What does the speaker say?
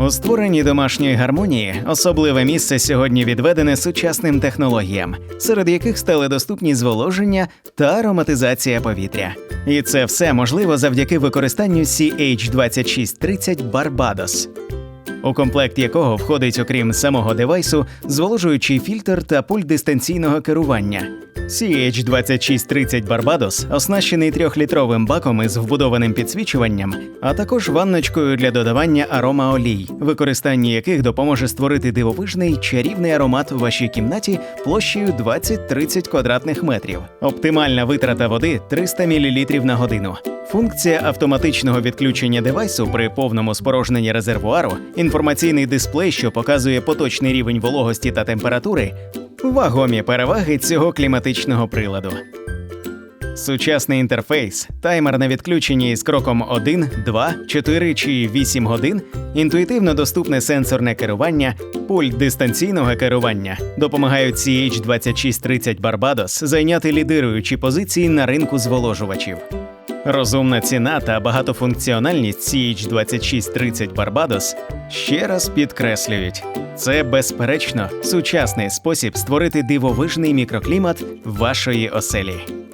У створенні домашньої гармонії особливе місце сьогодні відведене сучасним технологіям, серед яких стали доступні зволоження та ароматизація повітря. І це все можливо завдяки використанню CH2630 Barbados, у комплект якого входить, окрім самого девайсу, зволожуючий фільтр та пульт дистанційного керування. CH2630 Barbados оснащений трьохлітровим баком із вбудованим підсвічуванням, а також ванночкою для додавання аромаолій, використання яких допоможе створити дивовижний чарівний аромат у вашій кімнаті площею 20-30 квадратних метрів. Оптимальна витрата води 300 мл на годину. Функція автоматичного відключення девайсу при повному спорожненні резервуару, інформаційний дисплей, що показує поточний рівень вологості та температури, вагомі переваги цього кліматичного приладу. Сучасний інтерфейс, таймер на відключенні із кроком 1, 2, 4 чи 8 годин, інтуїтивно доступне сенсорне керування, пульт дистанційного керування допомагають CH2630 Barbados зайняти лідируючі позиції на ринку зволожувачів. Розумна ціна та багатофункціональність CH2630 Barbados ще раз підкреслюють. Це безперечно сучасний спосіб створити дивовижний мікроклімат вашої оселі.